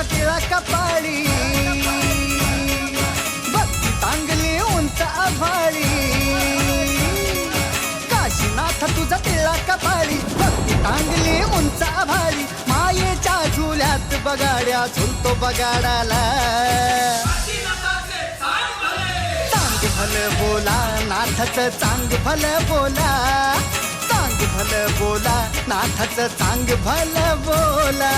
आभाळी भक्ती तांगली उंच आभाळी. काशीनाथ तुझा टिळा कपाळी. भक्ती तांगली उंच आभाळी. मायेच्या झुल्यात बगाड्या झुलतो बगाडाला. चांग भल बोला नाथच चांग भल बोला. चांग भल बोला नाथच चांग भल बोला.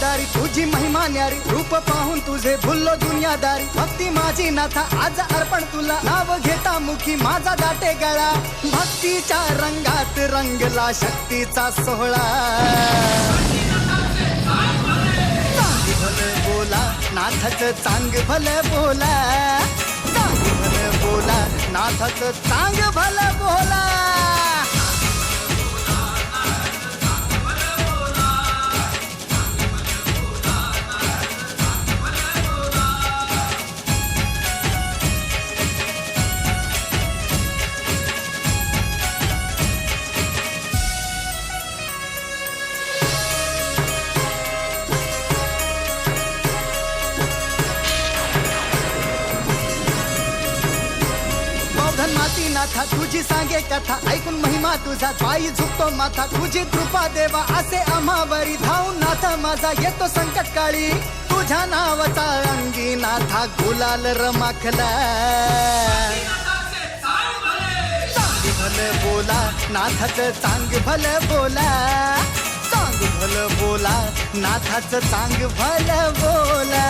दारी तुझी महिमा न्यारी रूप पाहून तुझे भुललो दुनियादारी. भक्ती माझी नाथा आज अर्पण तुला. नाव घेता मुखी माझा दाटे गळा. भक्तीच्या रंगात रंगला शक्तीचा सोहळा. बोला नाथच चांग भल बोला. चांग भल बोला नाथच चांग भल बोला. माती तुझी सांगे कथा ऐकून महिमा तुझा पायी झुकतो माथा तुझी कृपा देवा असे अमावरी धावून नाथा माझा येतो संकट काळी तुझ्या नावाचा अंगी नाथा गुलाल रमाखला. चांग भल बोला नाथाच चांग भल बोला. चांग भल बोला नाथाच चांग भल बोला.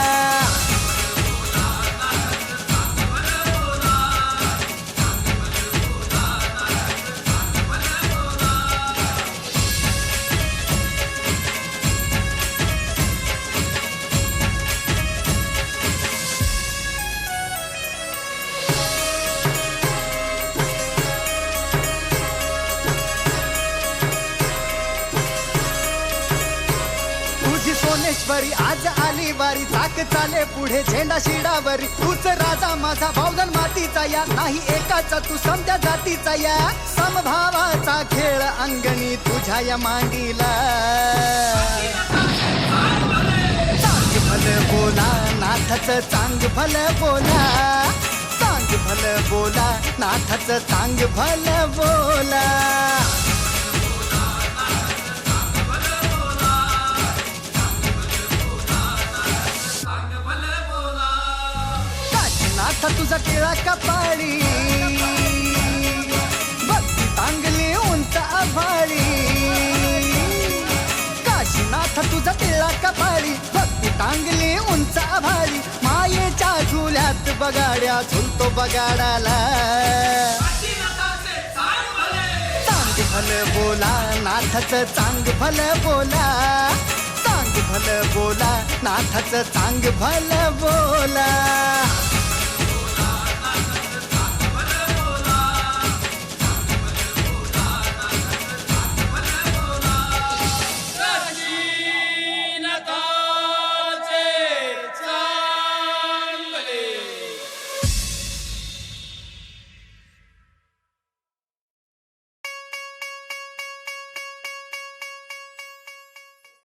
तुझी आज आली वारी. चाक चाले पुढे झेंडा शिडावरी. तूच राजा माझा भावधन मातीचा या. नाही एकाचा तू समजा जातीचा या. समभावाचा खेळ अंगणी तुझ्या या मांडीला. चांग भल बोला नाथच चांग भल बोला. चांग भल बोला नाथच चांग भल बोला. आता तुझा टिळा कपाळी. भक्ती तांगली उंच आभाळी. काशीनाथ तुझा टिळा कपाळी. भक्ती तांगली उंच आभाळी. मायेच्या झुल्यात बगाड्या झुलतो बगाडाला. चांग भल बोला नाथच चांग भल बोला. चांग भल बोला नाथच चांग भल बोला.